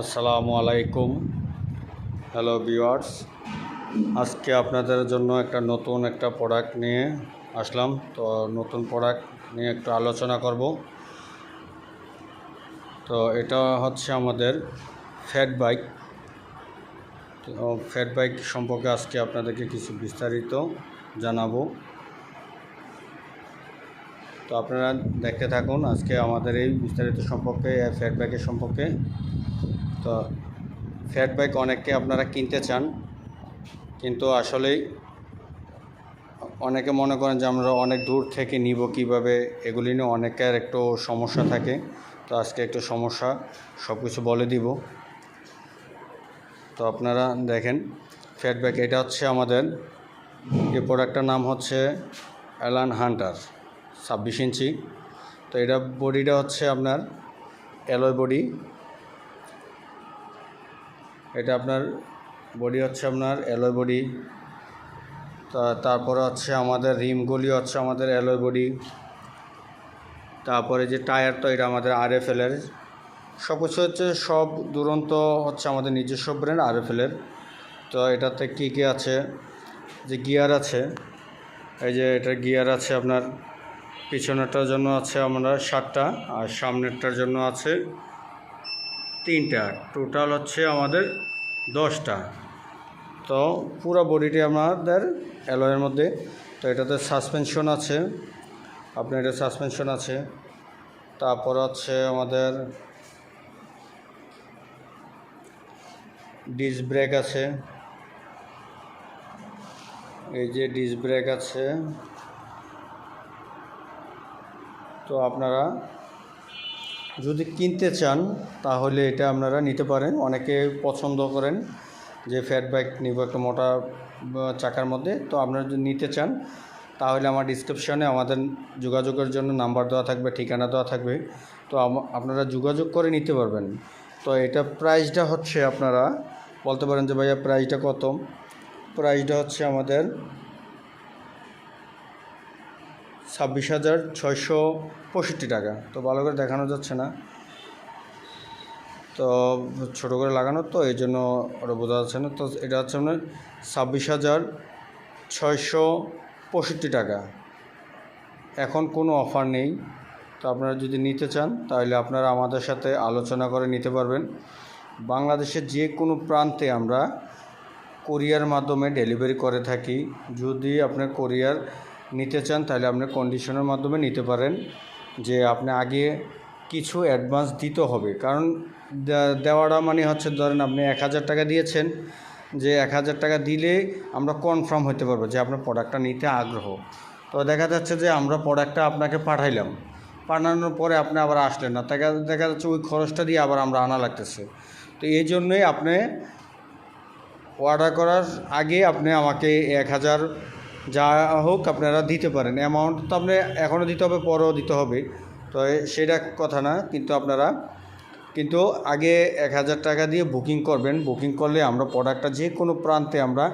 আসসালামু আলাইকুম। Hello viewers আজকে আপনাদের জন্য একটা নতুন একটা প্রোডাক্ট নিয়ে আসলাম। তো নতুন প্রোডাক্ট নিয়ে একটু আলোচনা করব। তো এটা হচ্ছে আমাদের ফ্যাট বাইক তো ফ্যাট বাইক সম্পর্কে আজকে আপনাদেরকে কিছু বিস্তারিত জানাব। তো আপনারা দেখতে থাকুন আজকে আমাদের এই বিস্তারিত সম্পর্কে ফ্যাট বাইকের সম্পর্কে। তো ফ্যাট বাইক অনেককে আপনারা কিনতে চান। কিন্তু আসলেই অনেকে মনে করেন যে আমরা অনেক দূর থেকে নিব কীভাবে, এগুলি নিয়ে অনেকের একটু সমস্যা থাকে। তো আজকে একটু সমস্যা সব কিছু বলে দিব। তো আপনারা দেখেন ফ্যাট বাইক এটা হচ্ছে আমাদের এই প্রোডাক্টটার নাম হচ্ছে অ্যালান হান্টার ছাব্বিশ ইঞ্চি। তো এটা বডিটা হচ্ছে আপনার অ্যালয় বডি এটা আপনার বডি হচ্ছে আপনার অ্যালয় বডি তারপরে হচ্ছে আমাদের রিমগুলি হচ্ছে আমাদের অ্যালয় বডি তারপরে যে টায়ার তো এটা আমাদের আর এফ এলের সব কিছু হচ্ছে সব দুরন্ত হচ্ছে আমাদের নিজস্ব ব্র্যান্ড আর এফ এলের তো এটাতে কী কী আছে? যে গিয়ার আছে, এই যে এটা গিয়ার আছে আপনার, পিছনেরটার জন্য আছে আমরা সাতটা, আর সামনেরটার জন্য আছে তিনটা টোটাল হচ্ছে আমাদের দশটা। তো পুরো বডিটি আমাদের অ্যালয়ের মধ্যে। তো এটাতে সাসপেনশন আছে আপনার এটা সাসপেনশন আছে। তারপর হচ্ছে আমাদের ডিস ব্রেক আছে। এই যে ডিস ব্রেক আছে। তো আপনারা যদি কিনতে চান, তাহলে এটা আপনারা নিতে পারেন। অনেকে পছন্দ করেন যে ফ্যাট বাইক নিব একটা মোটা চাকার মধ্যে। তো আপনারা যদি নিতে চান, তাহলে আমার ডিসক্রিপশনে আমাদের যোগাযোগের জন্য নাম্বার দেওয়া থাকবে, ঠিকানা দেওয়া থাকবে। তো আপনারা যোগাযোগ করে নিতে পারবেন। তো এটা প্রাইসটা হচ্ছে আপনারা বলতে পারেন যে, ভাইয়া প্রাইসটা কত? প্রাইসটা হচ্ছে আমাদের ছাব্বিশ হাজার ছয়শো পঁয়ষট্টি টাকা। তো ভালো করে দেখানো যাচ্ছে না। তো ছোটো করে লাগানো তো, এই জন্য ওটা বোঝা যাচ্ছে না। তো এটা হচ্ছে আপনার ছাব্বিশ হাজার ছয়শো পঁয়ষট্টি টাকা। এখন কোনো অফার নেই। তো আপনারা যদি নিতে চান, তাহলে আপনারা আমাদের সাথে আলোচনা করে নিতে পারবেন। বাংলাদেশের যে কোনো প্রান্তে আমরা কোরিয়ার মাধ্যমে ডেলিভারি করে থাকি। যদি আপনার কোরিয়ার নিতে চান, তাহলে আপনি কন্ডিশনের মাধ্যমে নিতে পারেন যে আপনি আগে কিছু অ্যাডভান্স দিতে হবে। কারণ দেওয়াটা মানে হচ্ছে ধরেন আপনি এক হাজার টাকা দিয়েছেন, যে এক হাজার টাকা দিলে আমরা কনফার্ম হতে পারব যে আপনার প্রোডাক্টটা নিতে আগ্রহ। তো দেখা যাচ্ছে যে আমরা প্রোডাক্টটা আপনাকে পাঠাইলাম, পাঠানোর পরে আপনি আবার আসলেন না। দেখা দেখা যাচ্ছে ওই খরচটা দিয়ে আবার আমরা আনা লাগতেছে। তো এই জন্যই আপনি অর্ডার করার আগে আপনি আমাকে এক হাজার যা হোক আপনারা দিতে পারেন। অ্যামাউন্ট তো আপনি এখনও দিতে হবে, পরেও দিতে হবে। তো সেটা কথা না, কিন্তু আপনারা কিন্তু আগে এক হাজার টাকা দিয়ে বুকিং করবেন। বুকিং করলে আমরা প্রোডাক্টটা যে কোনো প্রান্তে আমরা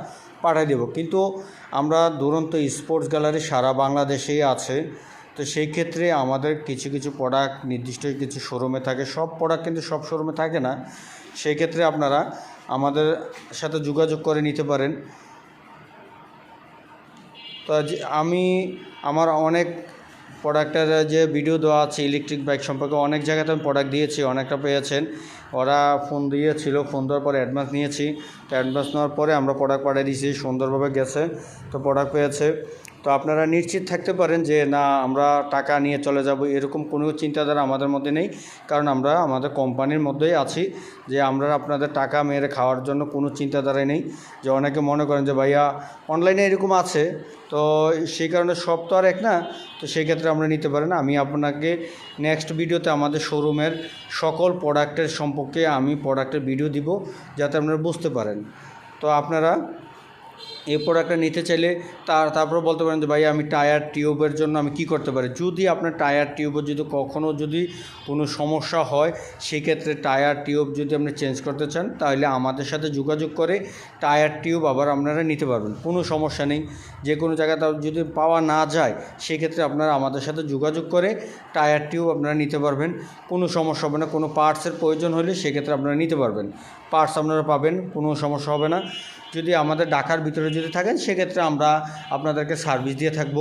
পাঠিয়ে দেব। কিন্তু আমরা দুরন্ত স্পোর্টস গ্যালারি সারা বাংলাদেশেই আছে। তো সেই ক্ষেত্রে আমাদের কিছু কিছু প্রোডাক্ট নির্দিষ্ট কিছু শোরুমে থাকে। সব প্রোডাক্ট কিন্তু সব শোরুমে থাকে না। সেই ক্ষেত্রে আপনারা আমাদের সাথে যোগাযোগ করে নিতে পারেন। তো আমি, আমার অনেক প্রোডাক্টের যে ভিডিও দেওয়া আছে ইলেকট্রিক বাইক সম্পর্কে অনেক জায়গাতে আমি প্রোডাক্ট দিয়েছি, অনেকটা পেয়েছেন। ওরা ফোন দিয়েছিল ফোন দেওয়ার পরে অ্যাডভান্স নিয়েছি। তো অ্যাডভান্স নেওয়ার পরে আমরা প্রোডাক্ট পাঠিয়ে দিয়েছি, সুন্দরভাবে গেছে। তো প্রোডাক্ট পেয়েছে। তো আপনারা নিশ্চিত থাকতে পারেন যে, না, আমরা টাকা নিয়ে চলে যাব। এরকম কোনো চিন্তাধারা আমাদের মধ্যে নেই। কারণ আমরা আমাদের কোম্পানির মধ্যেই আছি যে, আমরা আপনাদের টাকা মেরে খাওয়ার জন্য কোনো চিন্তাধারাই নেই। যে, অনেকে মনে করেন যে, ভাইয়া, অনলাইনে এরকম আছে। তো সেই কারণে সব তো আর এক না। তো সেই ক্ষেত্রে আমরা নিতে পারেন আমি আপনাকে নেক্সট ভিডিওতে আমাদের শোরুমের সকল প্রোডাক্টের সম্পর্কে আমি প্রোডাক্টের ভিডিও দিব, যাতে আপনারা বুঝতে পারেন। তো আপনারা এই প্রোডাক্টটা নিতে চাইলে তার তারপরে বলতে পারেন যে, ভাই, আমি টায়ার টিউবের জন্য আমি কি করতে পারি? যদি আপনার টায়ার টিউবের যদি কখনও যদি কোনো সমস্যা হয়, সেক্ষেত্রে টায়ার টিউব যদি আপনি চেঞ্জ করতে চান, তাহলে আমাদের সাথে যোগাযোগ করে টায়ার টিউব আবার আপনারা নিতে পারবেন। কোনো সমস্যা নেই। যে কোনো জায়গায় তাও যদি পাওয়া না যায়, সেক্ষেত্রে আপনারা আমাদের সাথে যোগাযোগ করে টায়ার টিউব আপনারা নিতে পারবেন। কোনো সমস্যা হবে না। কোনো পার্টসের প্রয়োজন হলে সেক্ষেত্রে আপনারা নিতে পারবেন। পার্টস আপনারা পাবেন, কোনো সমস্যা হবে না। যদি আমাদের ঢাকার ভিতরে যদি থাকেন, সেক্ষেত্রে আমরা আপনাদেরকে সার্ভিস দিয়ে থাকব।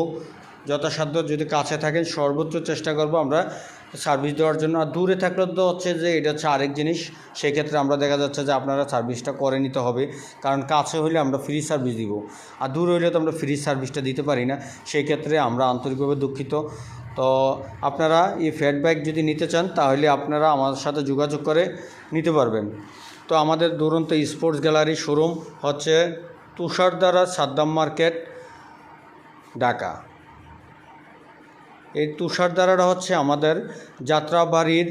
যথাসাধ্য যদি কাছে থাকেন, সর্বোচ্চ চেষ্টা করব আমরা সার্ভিস দেওয়ার জন্য। আর দূরে থাকলে তো হচ্ছে যে, এটা হচ্ছে আরেক জিনিস। সেক্ষেত্রে আমরা দেখা যাচ্ছে যে, আপনারা সার্ভিসটা করে নিতে হবে। কারণ কাছে হলে আমরা ফ্রি সার্ভিস দিব। আর দূর হইলে তো আমরা ফ্রি সার্ভিসটা দিতে পারি না। সেই ক্ষেত্রে আমরা আন্তরিকভাবে দুঃখিত। তো আপনারা এই ফিডব্যাক যদি নিতে চান, তাহলে আপনারা আমাদের সাথে যোগাযোগ করে নিতে পারবেন। তো আমাদের দুরন্ত স্পোর্টস গ্যালারি শোরুম হচ্ছে তুষারদারা সাদ্দাম মার্কেট ঢাকা। এই তুষারদারাটা হচ্ছে আমাদের যাত্রাবাড়ির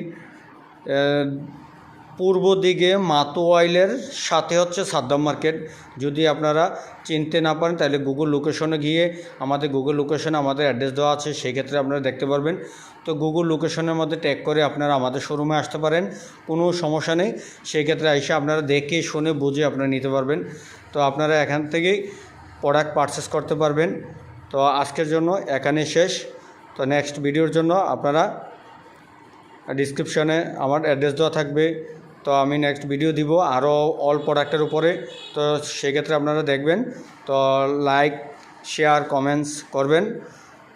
পূর্ব দিকে মাতোয়াইলের সাথে হচ্ছে সাদ্দাম মার্কেট। যদি আপনারা চিনতে না পারেন, তাহলে গুগল লোকেশনে গিয়ে আমাদের গুগল লোকেশনে আমাদের অ্যাড্রেস দেওয়া আছে, সেই ক্ষেত্রে আপনারা দেখতে পারবেন। তো গুগল লোকেশনের মধ্যে ট্যাগ করে আপনারা আমাদের শোরুমে আসতে পারেন, কোনো সমস্যা নেই। সেই ক্ষেত্রে এসে আপনারা দেখে, শুনে, বুঝে আপনারা নিতে পারবেন। তো আপনারা এখান থেকেই প্রোডাক্ট পারচেস করতে পারবেন। তো আজকের জন্য এখানে শেষ। তো নেক্সট ভিডিওর জন্য আপনারা ডিসক্রিপশনে আমার অ্যাড্রেস দেওয়া থাকবে। তো আমি নেক্সট ভিডিও দিব আরও অল প্রোডাক্টের উপরে। তো সেক্ষেত্রে আপনারা দেখবেন, তো লাইক শেয়ার কমেন্টস করবেন।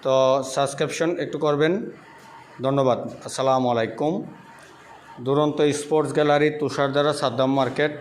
তো সাবস্ক্রিপশন একটু করবেন। ধন্যবাদ। আসসালামু আলাইকুম। দুরন্ত স্পোর্টস গ্যালারি তুষারদারা সাদ্দাম মার্কেট।